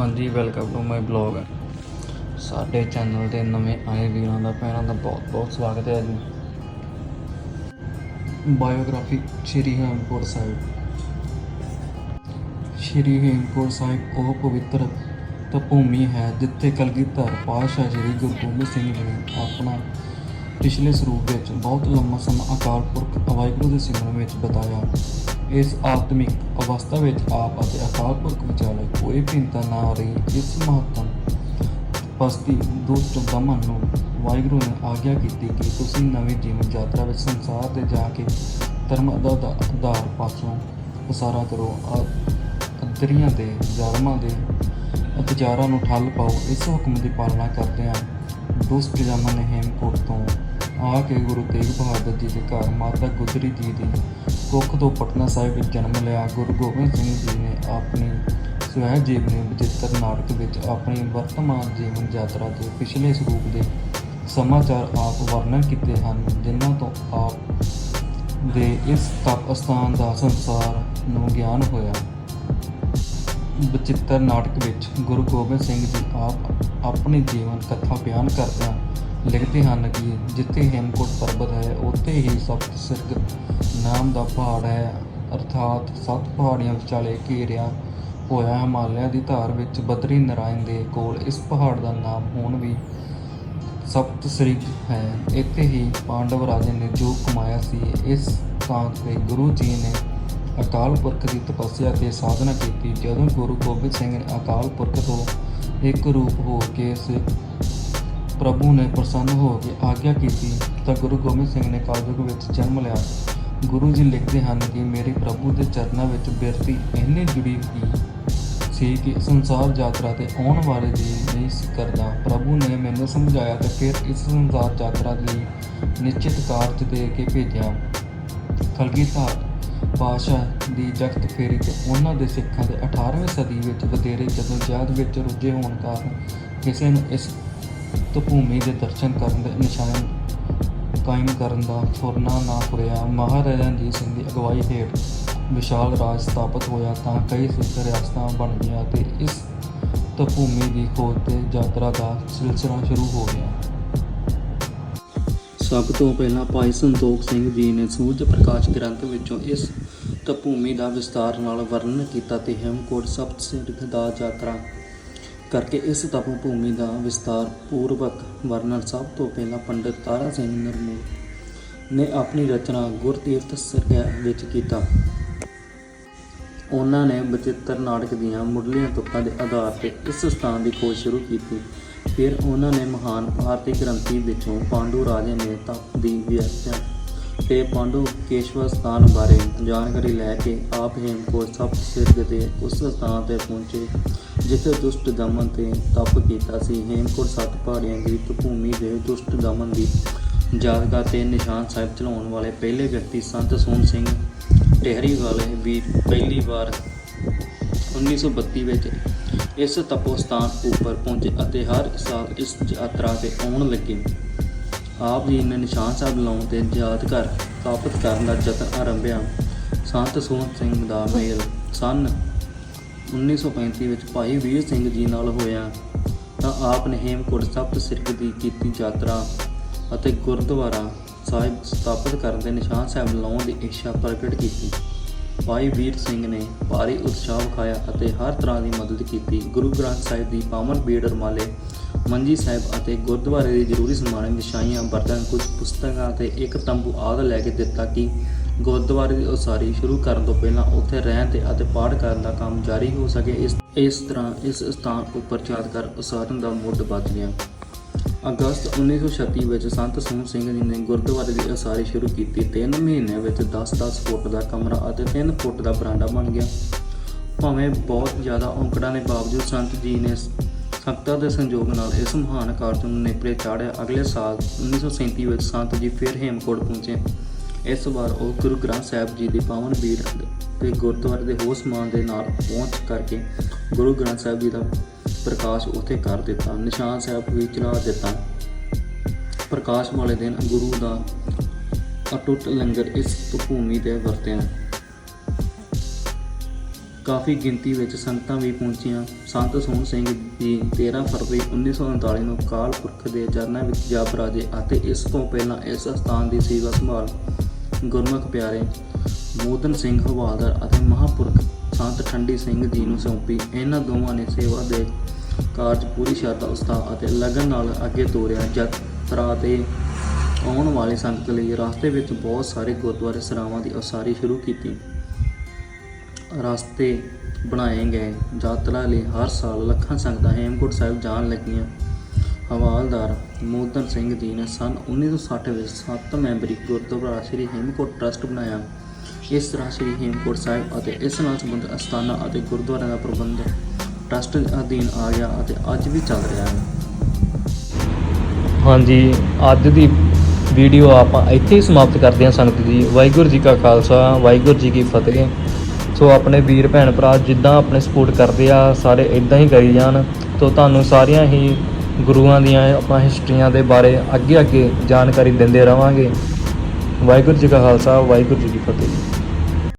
ਹਾਂਜੀ welcome to my blog ਸਾਡੇ channel ਦੇ ਨਵੇਂ ਆਏ ਵੀਰਾਂ ਦਾ, ਭੈਣਾਂ ਦਾ ਬਹੁਤ ਬਹੁਤ ਸਵਾਗਤ ਹੈ ਜੀ। ਬਾਇਓਗ੍ਰਾਫੀ ਸ਼੍ਰੀ ਹੇਮਕੋਟ ਸਾਹਿਬ। ਸ਼੍ਰੀ ਹੇਮਕੋਟ ਸਾਹਿਬ, ਉਹ ਪਵਿੱਤਰ ਭੂਮੀ ਹੈ, ਜਿੱਥੇ ਕਲਗੀਧਰ ਪਾਤਸ਼ਾਹ ਸ਼੍ਰੀ ਗੁਰੂ ਗੋਬਿੰਦ ਸਿੰਘ ਨੇ ਆਪਣਾ ਪਿਛਲੇ ਸਰੂਪ ਵਿੱਚ ਬਹੁਤ ਲੰਮਾ ਸਮਾਂ ਅਕਾਲ ਪੁਰਖ ਵਾਹਿਗੁਰੂ ਦੇ ਸਿਮਰਨ ਵਿੱਚ ਬਿਤਾਇਆ। ਇਸ ਆਤਮਿਕ ਅਵਸਥਾ ਵਿੱਚ ਆਪ ਅਤੇ ਅਕਾਲ ਪੁਰਖ ਵਿਚਾਲੇ ਕੋਈ ਭਿੰਨਤਾ ਨਾ ਰਹੀ, ਇਸ ਮਹੱਤਵ ਪਸਤੀ ਦੁਸ਼ਟ ਦਮਨ ਨੂੰ ਵਾਹਿਗੁਰੂ ਨੇ ਆਗਿਆ ਕੀਤੀ ਕਿ ਤੁਸੀਂ ਨਵੀਂ ਜੀਵਨ ਯਾਤਰਾ ਵਿੱਚ ਸੰਸਾਰ ਤੇ ਜਾ ਕੇ ਧਰਮ ਅਦਾ ਦਾ- ਆਧਾਰ ਪਾਸੋਂ ਉਸਾਰਾ ਕਰੋ। ਆ- ਦੇ ਜ਼ਾਲਮਾਂ ਦੇ ਅਤਜ਼ਾਰਾਂ ਨੂੰ ਠੱਲ ਪਾਓ। ਇਸ ਹੁਕਮ ਦੀ ਪਾਲਣਾ ਕਰਦਿਆਂ ਦੁਸ਼ਟ ਦਮਨ ਨੇ ਹੇਮਕੋਟ ਤੋਂ ਆ ਕੇ ਗੁਰੂ ਤੇਗ ਬਹਾਦਰ ਜੀ ਦੇ ਘਰ ਮਾਤਾ ਗੁਜਰੀ ਜੀ ਦੀ ਕੁੱਖ ਤੋਂ ਪਟਨਾ ਸਾਹਿਬ ਵਿੱਚ ਜਨਮ ਲਿਆ। ਗੁਰੂ ਗੋਬਿੰਦ ਸਿੰਘ ਜੀ ਨੇ ਆਪਣੀ ਸਵੈ ਜੀਵਨੀ ਬਚਿੱਤਰ ਨਾਟਕ ਵਿੱਚ ਆਪਣੀ ਵਰਤਮਾਨ ਜੀਵਨ ਯਾਤਰਾ ਦੇ ਪਿਛਲੇ ਸਰੂਪ ਦੇ ਸਮਾਚਾਰ ਆਪ ਵਰਣਨ ਕੀਤੇ ਹਨ, ਜਿਨ੍ਹਾਂ ਤੋਂ ਆਪ ਦੇ ਇਸ ਤਪ ਅਸਥਾਨ ਦਾ ਸੰਸਾਰ ਨੂੰ ਗਿਆਨ ਹੋਇਆ। ਬਚਿੱਤਰ ਨਾਟਕ ਵਿੱਚ ਗੁਰੂ ਗੋਬਿੰਦ ਸਿੰਘ ਜੀ ਆਪ ਆਪਣੀ ਜੀਵਨ ਕਥਾ ਬਿਆਨ ਕਰਦਿਆਂ ਲਿਖਦੇ ਹਨ ਕਿ ਜਿੱਥੇ ਹੇਮਕੁੰਟ ਪਰਬਤ ਹੈ, ਉੱਥੇ ਹੀ ਸਪਤ ਸਿਰਗ ਨਾਮ ਦਾ ਪਹਾੜ ਹੈ। ਅਰਥਾਤ ਸੱਤ ਪਹਾੜੀਆਂ ਵਿਚਾਲੇ ਘੇਰਿਆ ਹੋਇਆ ਹਿਮਾਲਿਆ ਦੀ ਧਾਰ ਵਿੱਚ ਬਦਰੀ ਨਾਰਾਇਣ ਦੇ ਕੋਲ ਇਸ ਪਹਾੜ ਦਾ ਨਾਮ ਹੁਣ ਵੀ ਸਪਤ ਸ੍ਰਿਗ ਹੈ। ਇੱਥੇ ਹੀ ਪਾਂਡਵ ਰਾਜੇ ਨੇ ਜੋ ਕਮਾਇਆ ਸੀ, ਇਸ ਥਾਂ ਤੇ ਗੁਰੂ ਜੀ ਨੇ ਅਕਾਲ ਪੁਰਖ ਦੀ ਤਪੱਸਿਆ ਤੇ ਸਾਧਨਾ ਕੀਤੀ। ਜਦੋਂ ਗੁਰੂ ਗੋਬਿੰਦ ਸਿੰਘ ਨੇ ਅਕਾਲ ਪੁਰਖ ਤੋਂ ਇੱਕ ਰੂਪ ਹੋ ਕੇ ਇਸ ਪ੍ਰਭੂ ਨੇ ਪ੍ਰਸੰਨ ਹੋ ਕੇ ਆਗਿਆ ਕੀਤੀ ਤਾਂ ਗੁਰੂ ਗੋਬਿੰਦ ਸਿੰਘ ਨੇ ਕਲਯੁਗ ਵਿੱਚ ਜਨਮ ਲਿਆ। ਗੁਰੂ ਜੀ ਲਿਖਦੇ ਹਨ ਕਿ ਮੇਰੇ ਪ੍ਰਭੂ ਦੇ ਚਰਨਾਂ ਵਿੱਚ ਬਿਰਤੀ ਇੰਨੀ ਜੁੜੀ ਹੋਈ ਸੀ ਕਿ ਸੰਸਾਰ ਯਾਤਰਾ ਤੇ ਆਉਣ ਵਾਲੇ ਦੀ ਨਹੀਂ ਸੀ ਕਰਦਾ। ਪ੍ਰਭੂ ਨੇ ਮੈਨੂੰ ਸਮਝਾਇਆ ਤੇ ਫਿਰ ਇਸ ਸੰਸਾਰ ਯਾਤਰਾ ਲਈ ਨਿਸ਼ਚਿਤ ਕਾਰਜ ਦੇ ਕੇ ਭੇਜਿਆ। ਕਲਗੀਧਰ ਪਾਸ਼ਾ ਦੀ ਜਗਤ ਫੇਰੀ ਤੇ ਉਹਨਾਂ ਦੇ ਸਿੱਖਾਂ ਦੇ 18ਵੀਂ ਸਦੀ ਵਿੱਚ ਵਧੇਰੇ ਜਦੋਂ ਜਹਾਦ ਵਿੱਚ ਰੁੱਝੇ ਹੋਣ ਕਾਰਨ ਕਿਸੇ ਨੂੰ ਇਸ ਭੂਮੀ ਦੇ ਦਰਸ਼ਨ ਕਰਨ ਦੇ ਨਿਸ਼ਾਨ ਕਾਇਮ ਕਰਨ ਦਾ ਫੁਰਨਾ ਨਾ ਹੋਇਆ। ਮਹਾਰਾਜਾ ਰਣਜੀਤ ਸਿੰਘ ਦੀ ਅਗਵਾਈ ਹੇਠ ਵਿਸ਼ਾਲ ਰਾਜ ਸਥਾਪਿਤ ਹੋਇਆ ਤਾਂ ਕਈ ਸਿੱਖ ਰਿਆਸਤਾਂ ਬਣ ਗਈਆਂ ਤੇ ਇਸ ਤਪਭੂਮੀ ਦੀ ਖੋਜ ਤੇ ਯਾਤਰਾ ਦਾ ਸਿਲਸਿਲਾ ਸ਼ੁਰੂ ਹੋ ਗਿਆ। ਸਭ ਤੋਂ ਪਹਿਲਾਂ ਭਾਈ ਸੰਤੋਖ ਸਿੰਘ ਜੀ ਨੇ ਸੂਰਜ ਪ੍ਰਕਾਸ਼ ਗ੍ਰੰਥ ਵਿੱਚੋਂ ਇਸ ਤਪਭੂਮੀ ਦਾ ਵਿਸਤਾਰ ਨਾਲ ਵਰਣਨ ਕੀਤਾ ਤੇ ਹੇਮਕੋਟ ਸਪਤ ਸਿਰਖ ਦਾ ਯਾਤਰਾ ਕਰਕੇ ਇਸ ਤਪਭੂਮੀ ਦਾ ਵਿਸਤਾਰ ਪੂਰਵਕ ਵਰਣਨ ਸਭ ਤੋਂ ਪਹਿਲਾਂ ਪੰਡਿਤ ਤਾਰਾ ਸਿੰਘ ਨਰਮੂ ਨੇ ਆਪਣੀ ਰਚਨਾ ਗੁਰਤੀਰਥ ਸਰਗਹਿ ਵਿੱਚ ਕੀਤਾ। ਉਹਨਾਂ ਨੇ ਬਚਿੱਤਰ ਨਾਟਕ ਦੀਆਂ ਮੁੱਢਲੀਆਂ ਤੁਕਾਂ ਦੇ ਆਧਾਰ ਤੇ ਇਸ ਸਥਾਨ ਦੀ ਖੋਜ ਸ਼ੁਰੂ ਕੀਤੀ। ਫਿਰ ਉਹਨਾਂ ਨੇ ਮਹਾਨ ਭਾਰਤੀ ਗ੍ਰੰਥੀ ਵਿੱਚੋਂ ਪਾਂਡੂ ਰਾਜੇ ਨੇ ਤਪ ਦੀ ਵਿਆਖਿਆ ਤੇ ਪਾਂਡੂ ਕੇਸ਼ਵ ਸਥਾਨ ਬਾਰੇ ਜਾਣਕਾਰੀ ਲੈ ਕੇ ਆਪ ਹੇਮਕੋਟ ਸਪਤ ਸਿਰਗ ਦੇ ਉਸ ਸਥਾਨ ਤੇ ਪਹੁੰਚੇ। ਜਿੱਥੇ ਦੁਸ਼ਟ ਦਮਨ ਤੇ ਤਪ ਕੀਤਾ ਸੀ, ਹੇਮਕੁੰਟ ਸੱਤ ਪਹਾੜੀਆਂ ਦੀ ਭੂਮੀ ਦੇ ਦੁਸ਼ਟ ਦਮਨ ਦੀ ਯਾਦਗਾਰ ਤੇ ਨਿਸ਼ਾਨ ਸਾਹਿਬ ਚਲਾਉਣ ਵਾਲੇ ਪਹਿਲੇ ਵਿਅਕਤੀ ਸੰਤ ਸੋਹਣ ਸਿੰਘ ਟਹਿਰੀ ਵਾਲੇ ਵੀ ਪਹਿਲੀ ਵਾਰ 1932 ਵਿੱਚ ਇਸ ਤਪੋ ਸਥਾਨ ਉੱਪਰ ਪਹੁੰਚੇ ਅਤੇ ਹਰ ਸਾਲ ਇਸ ਯਾਤਰਾ ਤੇ ਆਉਣ ਲੱਗੇ। ਆਪ ਜੀ ਨੇ ਨਿਸ਼ਾਨ ਸਾਹਿਬ ਲਾਉਣ ਤੇ ਯਾਦਗਾਰ ਸਥਾਪਿਤ ਕਰਨ ਦਾ ਯਤਨ ਆਰੰਭਿਆ। ਸੰਤ ਸੋਹਣ ਸਿੰਘ ਦਾ ਮੇਲ ਸਨ 1935 ਵਿੱਚ ਭਾਈ ਵੀਰ ਸਿੰਘ ਜੀ ਨਾਲ ਹੋਇਆ, ਤਾਂ ਆਪ ਨੇ ਹੇਮਕੋਟ ਸਪਤ ਸਿਰਕ ਦੀ ਕੀਤੀ ਯਾਤਰਾ ਅਤੇ ਗੁਰਦੁਆਰਾ ਸਾਹਿਬ ਸਥਾਪਿਤ ਕਰਨ ਦੇ ਨਿਸ਼ਾਨ ਸਾਹਿਬ ਲਾਉਣ ਦੀ ਇੱਛਾ ਪ੍ਰਗਟ ਕੀਤੀ। ਭਾਈ ਵੀਰ ਸਿੰਘ ਨੇ ਭਾਰੀ ਉਤਸ਼ਾਹ ਵਿਖਾਇਆ ਅਤੇ ਹਰ ਤਰ੍ਹਾਂ ਦੀ ਮਦਦ ਕੀਤੀ। ਗੁਰੂ ਗ੍ਰੰਥ ਸਾਹਿਬ ਦੀ ਪਾਵਨ ਬੀੜ ਰਮਾਲੇ, ਮੰਜੀ ਸਾਹਿਬ ਅਤੇ ਗੁਰਦੁਆਰੇ ਦੇ ਜ਼ਰੂਰੀ ਸਮਾਨ ਵਿਛਾਈਆਂ ਬਰਤਨ ਕੁਝ ਪੁਸਤਕਾਂ ਅਤੇ ਇੱਕ ਤੰਬੂ ਆਦਿ ਲੈ ਕੇ ਦਿੱਤਾ ਕਿ ਗੁਰਦੁਆਰੇ ਦੀ ਉਸਾਰੀ ਸ਼ੁਰੂ ਕਰਨ ਤੋਂ ਪਹਿਲਾਂ ਉੱਥੇ ਰਹਿਣ ਤੇ ਅਤੇ ਪਾਠ ਕਰਨ ਦਾ ਕੰਮ ਜਾਰੀ ਹੋ ਸਕੇ, ਇਸ ਇਸ ਤਰ੍ਹਾਂ ਇਸ ਸਥਾਨ ਉੱਪਰ ਯਾਦਗਾਰ ਉਸਾਰਨ ਦਾ ਮੁੱਢ ਬਚ ਗਿਆ। ਅਗਸਤ 1936 ਵਿੱਚ ਸੰਤ ਸੋਹਣ ਸਿੰਘ ਜੀ ਨੇ ਗੁਰਦੁਆਰੇ ਦੀ ਉਸਾਰੀ ਸ਼ੁਰੂ ਕੀਤੀ। 3 ਮਹੀਨਿਆਂ ਵਿੱਚ 10-10 ਫੁੱਟ ਦਾ ਕਮਰਾ ਅਤੇ 3 ਫੁੱਟ ਦਾ ਬਰਾਂਡਾ ਬਣ ਗਿਆ। ਭਾਵੇਂ ਬਹੁਤ ਜ਼ਿਆਦਾ ਔਂਕੜਾਂ ਦੇ ਬਾਵਜੂਦ ਸੰਤ ਜੀ ਨੇ ਸੰਗਤਾਂ ਦੇ ਸੰਯੋਗ ਨਾਲ ਇਸ ਮਹਾਨ ਕਾਰਜ ਨੂੰ ਨੇਪਰੇ ਚਾੜਿਆ ਅਗਲੇ ਸਾਲ 1937 ਵਿੱਚ ਸੰਤ ਜੀ ਫਿਰ ਹੇਮਕੋਟ ਪਹੁੰਚੇ। ਇਸ ਵਾਰ ਉਹ ਗੁਰੂ ਗ੍ਰੰਥ ਸਾਹਿਬ ਜੀ ਦੀ ਪਾਵਨ ਬੀੜ ਤੇ ਗੁਰਦੁਆਰੇ ਦੇ ਹੋਰ ਸਮਾਨ ਦੇ ਨਾਲ ਪਹੁੰਚ ਕਰਕੇ ਗੁਰੂ ਗ੍ਰੰਥ ਸਾਹਿਬ ਜੀ ਦਾ ਪ੍ਰਕਾਸ਼ ਉੱਥੇ ਕਰ ਦਿੱਤਾ। ਨਿਸ਼ਾਨ ਸਾਹਿਬ ਵੀ ਚਲਾ ਦਿੱਤਾ। ਪ੍ਰਕਾਸ਼ ਵਾਲੇ ਦਿਨ ਗੁਰੂ ਦਾ ਅਟੁੱਟ ਲੰਗਰ ਇਸ ਭੂਮੀ ਤੇ ਵਰਤਿਆ। ਕਾਫੀ ਗਿਣਤੀ ਵਿੱਚ ਸੰਗਤਾਂ ਵੀ ਪਹੁੰਚੀਆਂ। ਸੰਤ ਸੋਹਣ ਸਿੰਘ ਜੀ 13 ਫਰਵਰੀ 1939 ਨੂੰ ਅਕਾਲ ਪੁਰਖ ਦੇ ਚਰਨਾਂ ਵਿੱਚ ਜਾ ਬਰਾਜੇ ਅਤੇ ਇਸ ਤੋਂ ਪਹਿਲਾਂ ਇਸ ਸਥਾਨ ਦੀ ਸੇਵਾ ਸੰਭਾਲ ਗੁਰਮੁਖ ਪਿਆਰੇ, ਮੋਦਨ ਸਿੰਘ ਹਵਾਲਦਾਰ ਅਤੇ ਮਹਾਪੁਰਖ ਸੰਤ ਠੰਡੀ ਸਿੰਘ ਜੀ ਨੂੰ ਸੌਂਪੀ। ਇਹਨਾਂ ਦੋਵਾਂ ਨੇ ਸੇਵਾ ਦੇ ਕਾਰਜ ਪੂਰੀ ਸ਼ਰਧਾ, ਉਤਸ਼ਾਹ ਅਤੇ ਲਗਨ ਨਾਲ ਅੱਗੇ ਤੋਰਿਆ। ਯਾਤਰਾ ਤੇ ਆਉਣ ਵਾਲੇ ਸੰਗਤ ਲਈ ਰਸਤੇ ਵਿੱਚ ਬਹੁਤ ਸਾਰੇ ਗੁਰਦੁਆਰੇ ਸਰਾਵਾਂ ਦੀ ਉਸਾਰੀ ਸ਼ੁਰੂ ਕੀਤੀ। ਰਸਤੇ ਬਣਾਏ ਗਏ ਯਾਤਰਾ ਲਈ ਹਰ ਸਾਲ ਲੱਖਾਂ ਸੰਗਤਾਂ ਹੇਮਕੁੰਟ ਸਾਹਿਬ ਜਾਣ ਲੱਗੀਆਂ। ਹਵਾਲਦਾਰ ਮੋਦਨ ਸਿੰਘ ਜੀ ਨੇ ਸਨ 1960 ਵਿੱਚ ਸੱਤ ਮੈਂਬਰੀ ਗੁਰਦੁਆਰਾ ਸ੍ਰੀ ਹੇਮਕੋਟ ਟਰਸਟ ਬਣਾਇਆ। ਇਸ ਤਰ੍ਹਾਂ ਸ੍ਰੀ ਹੇਮਕੋਟ ਸਾਹਿਬ ਅਤੇ ਇਸ ਨਾਲ ਸੰਬੰਧਿਤ ਅਸਥਾਨਾਂ ਅਤੇ ਗੁਰਦੁਆਰਿਆਂ ਦਾ ਪ੍ਰਬੰਧ ਟਰਸਟ ਦੇ ਅਧੀਨ ਆ ਗਿਆ ਅਤੇ ਅੱਜ ਵੀ ਚੱਲ ਰਿਹਾ ਹੈ। ਹਾਂਜੀ, ਅੱਜ ਦੀ ਵੀਡੀਓ ਆਪਾਂ ਇੱਥੇ ਹੀ ਸਮਾਪਤ ਕਰਦੇ ਹਾਂ ਸੰਗਤ ਜੀ ਵਾਹਿਗੁਰੂ ਜੀ ਕਾ ਖਾਲਸਾ, ਵਾਹਿਗੁਰੂ ਜੀ ਕੀ ਫਤਿਹ। ਸੋ ਆਪਣੇ ਵੀਰ, ਭੈਣ, ਭਰਾ ਜਿੱਦਾਂ ਆਪਣੇ ਸਪੋਰਟ ਕਰਦੇ ਆ, ਸਾਰੇ ਇਦਾਂ ਹੀ ਕਰੀ ਜਾਣ। ਤੋ ਤੁਹਾਨੂੰ ਸਾਰੀਆਂ ਹੀ ਗੁਰੂਆਂ ਦੀਆਂ ਆਪਾਂ ਹਿਸਟਰੀਆਂ ਦੇ ਬਾਰੇ ਅੱਗੇ ਅੱਗੇ ਜਾਣਕਾਰੀ ਦਿੰਦੇ ਰਵਾਂਗੇ। ਵਾਹਿਗੁਰੂ ਜੀ ਕਾ ਖਾਲਸਾ, ਵਾਹਿਗੁਰੂ ਜੀ ਕੀ ਫਤਿਹ।